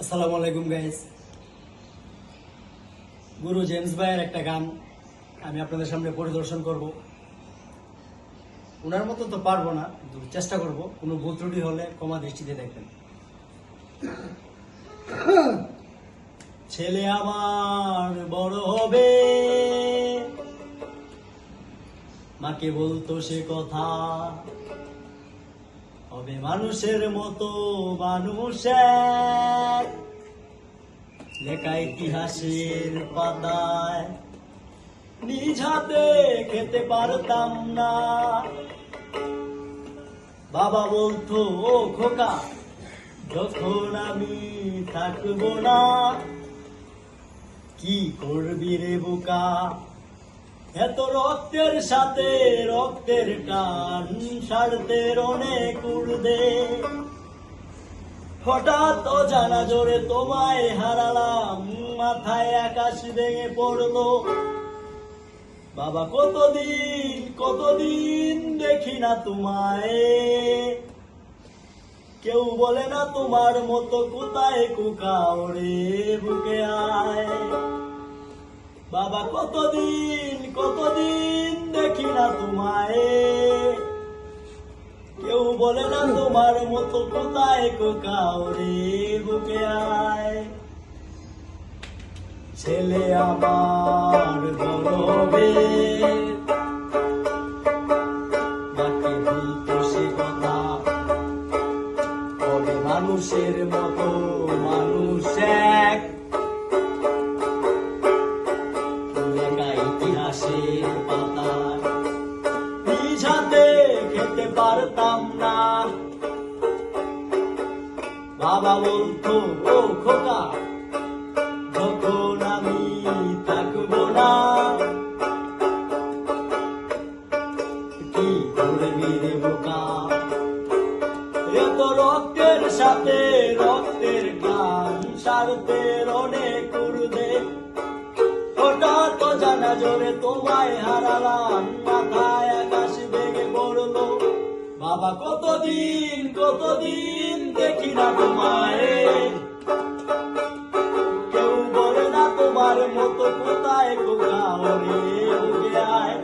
আসসালামু আলাইকুম গাইস গুরু জেমস ভাইয়ের একটা গান আমি আপনাদের সামনে পরিদর্শন করব। ওনার মতো তো পারব না, কিন্তু চেষ্টা করব। কোনো ভুল ত্রুটি হলে ক্ষমা দৃষ্টিতে দেখবেন। ছেলে আমার বড় হবে। মাকে বলতো সে কথা। হবে মানুষের মতো মানুষ এক। লেখা ইতিহাসের পাতায়, নিজ হাতে খেতে পারতাম না বাবা বলতো, ও খোকা, যখন আমি থাকব না, কি করবি রে বোকা এত রক্তের সাথে রক্তের টান সারতের অনেক উর্দে হঠাৎ জানা জোরে তোমায় হারালাম, মাথায় আকাশ ভেঙে পড়ল। বাবা, কতদিন কতদিন দেখি না তোমায়। কেউ বলে না তোমার মতো কোথায় কুকা ওরে বুকে আয়। বাবা, কতদিন কতদিন দেখি না তোমায়। কেউ বলে না তোমার মতো কোথায় কোকাও রে বুকে আয়। ছেলে আমার গরবে মানুষের মতো মানুষ এক? খেতে পারতাম না। বাবা বলতো, ও খোকা, যখন আমি না, কি করবি রে বোকা? এত রক্তের সাথে রক্তের গান সারতের অনেক উর্দে হঠাৎ জানা জোরে তোমায় হারালাম মাথায় বাবা, কতদিন কতদিন দেখি না তোমায় কেউ বলে না তোমার মতো কোথায় কোথাও রে আয়।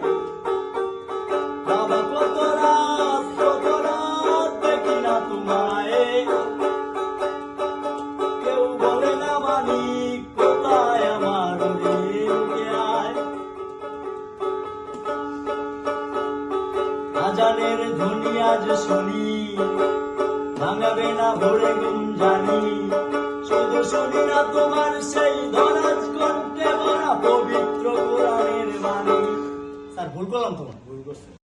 আজানের ধ্বনি আজ শুনি। ভাঙাবে না ভরে গুম জানি। শুধু শুনি না তোমার সেই ধরাজ কণ্ঠে ভরা পবিত্র কোরআনের বাণী। স্যার, ভুল করলাম তোমার ভুল করছে।